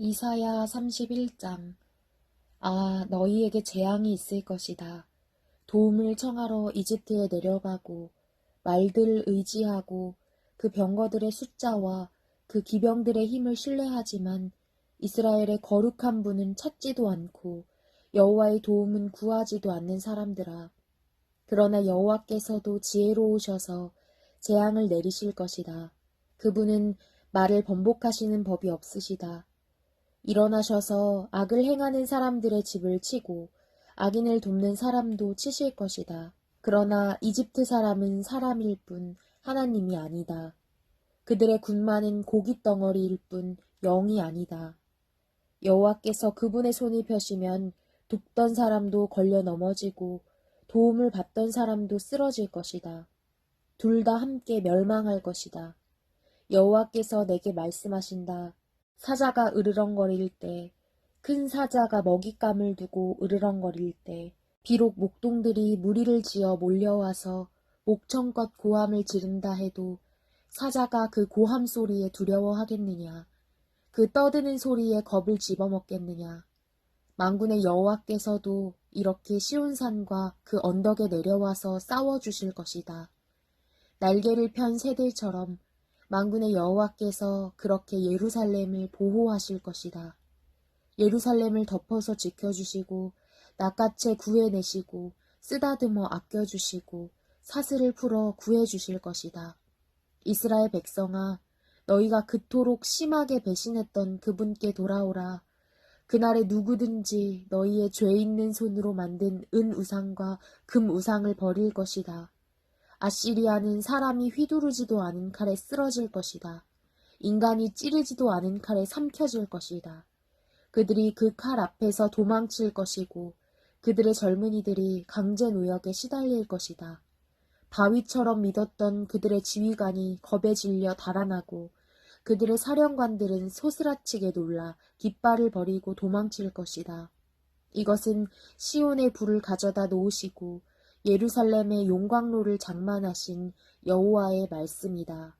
이사야 31장 아, 너희에게 재앙이 있을 것이다. 도움을 청하러 이집트에 내려가고 말들 의지하고 그 병거들의 숫자와 그 기병들의 힘을 신뢰하지만 이스라엘의 거룩한 분은 찾지도 않고 여호와의 도움은 구하지도 않는 사람들아. 그러나 여호와께서도 지혜로우셔서 재앙을 내리실 것이다. 그분은 말을 번복하시는 법이 없으시다. 일어나셔서 악을 행하는 사람들의 집을 치고 악인을 돕는 사람도 치실 것이다. 그러나 이집트 사람은 사람일 뿐 하나님이 아니다. 그들의 군마는 고깃 덩어리일 뿐 영이 아니다. 여호와께서 그분의 손을 펴시면 돕던 사람도 걸려 넘어지고 도움을 받던 사람도 쓰러질 것이다. 둘 다 함께 멸망할 것이다. 여호와께서 내게 말씀하신다. 사자가 으르렁거릴 때, 큰 사자가 먹잇감을 두고 으르렁거릴 때, 비록 목동들이 무리를 지어 몰려와서 목청껏 고함을 지른다 해도 사자가 그 고함 소리에 두려워하겠느냐? 그 떠드는 소리에 겁을 집어먹겠느냐? 망군의 여호와께서도 이렇게 시온산과 그 언덕에 내려와서 싸워주실 것이다. 날개를 편 새들처럼 망군의 여호와께서 그렇게 예루살렘을 보호하실 것이다. 예루살렘을 덮어서 지켜주시고 낚아채 구해내시고 쓰다듬어 아껴주시고 사슬을 풀어 구해주실 것이다. 이스라엘 백성아, 너희가 그토록 심하게 배신했던 그분께 돌아오라. 그날에 누구든지 너희의 죄 있는 손으로 만든 은 우상과 금 우상을 버릴 것이다. 아시리아는 사람이 휘두르지도 않은 칼에 쓰러질 것이다. 인간이 찌르지도 않은 칼에 삼켜질 것이다. 그들이 그 칼 앞에서 도망칠 것이고 그들의 젊은이들이 강제 노역에 시달릴 것이다. 바위처럼 믿었던 그들의 지휘관이 겁에 질려 달아나고 그들의 사령관들은 소스라치게 놀라 깃발을 버리고 도망칠 것이다. 이것은 시온의 불을 가져다 놓으시고 예루살렘의 용광로를 장만하신 여호와의 말씀이다.